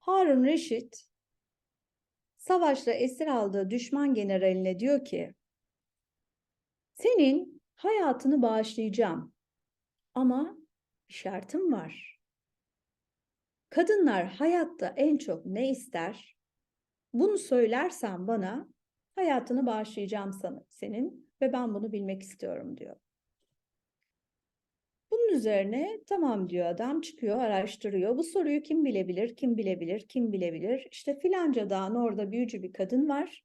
Harun Reşit savaşta esir aldığı düşman generaline diyor ki senin hayatını bağışlayacağım ama bir şartım var. Kadınlar hayatta en çok ne ister? Bunu söylersen bana hayatını bağışlayacağım sana, senin ve ben bunu bilmek istiyorum diyor. Bunun üzerine tamam diyor adam çıkıyor araştırıyor. Bu soruyu kim bilebilir, kim bilebilir, kim bilebilir? İşte filanca dağın orada büyücü bir kadın var.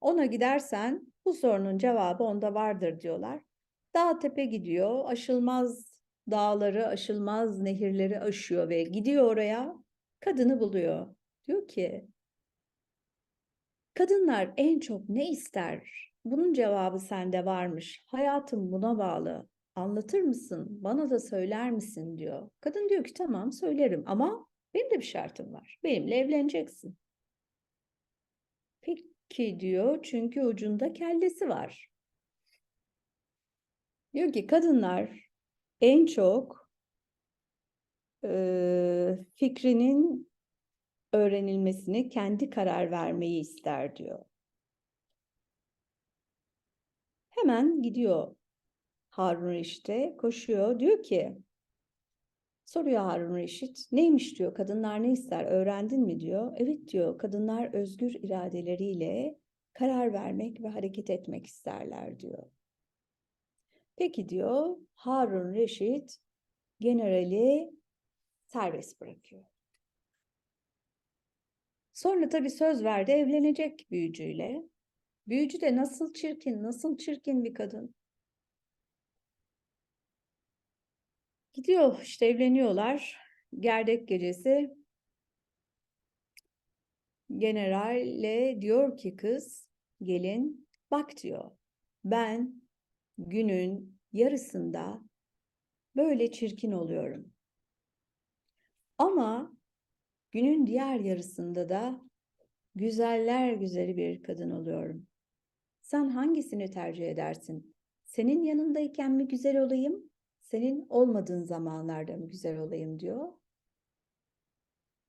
Ona gidersen bu sorunun cevabı onda vardır diyorlar. Dağ tepe gidiyor, aşılmaz dağları, aşılmaz nehirleri aşıyor ve gidiyor oraya, kadını buluyor. Diyor ki, kadınlar en çok ne ister? Bunun cevabı sende varmış. Hayatım buna bağlı. Anlatır mısın? Bana da söyler misin diyor. Kadın diyor ki tamam söylerim ama benim de bir şartım var. Benimle evleneceksin. Peki diyor çünkü ucunda kellesi var. Diyor ki kadınlar en çok e, fikrinin öğrenilmesini, kendi karar vermeyi ister diyor. Hemen gidiyor Harun Reşit'e koşuyor. Diyor ki soruyor Harun Reşit neymiş diyor kadınlar ne ister öğrendin mi diyor. Evet diyor kadınlar özgür iradeleriyle karar vermek ve hareket etmek isterler diyor. Peki diyor Harun Reşit generali serbest bırakıyor. Sonra tabii söz verdi evlenecek büyücüyle. Büyücü de nasıl çirkin, nasıl çirkin bir kadın. Gidiyor işte evleniyorlar. Gerdek gecesi generalle diyor ki kız gelin bak diyor ben günün yarısında böyle çirkin oluyorum. Ama günün diğer yarısında da güzeller güzeli bir kadın oluyorum. Sen hangisini tercih edersin? Senin yanındayken mi güzel olayım, senin olmadığın zamanlarda mı güzel olayım diyor.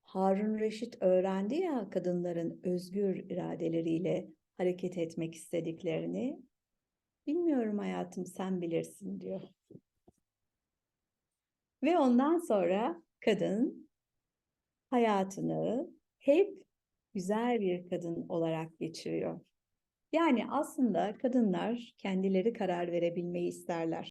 Harun Reşit öğrendi ya kadınların özgür iradeleriyle hareket etmek istediklerini. Bilmiyorum hayatım sen bilirsin diyor. Ve ondan sonra kadın hayatını hep güzel bir kadın olarak geçiriyor. Yani aslında kadınlar kendileri karar verebilmeyi isterler.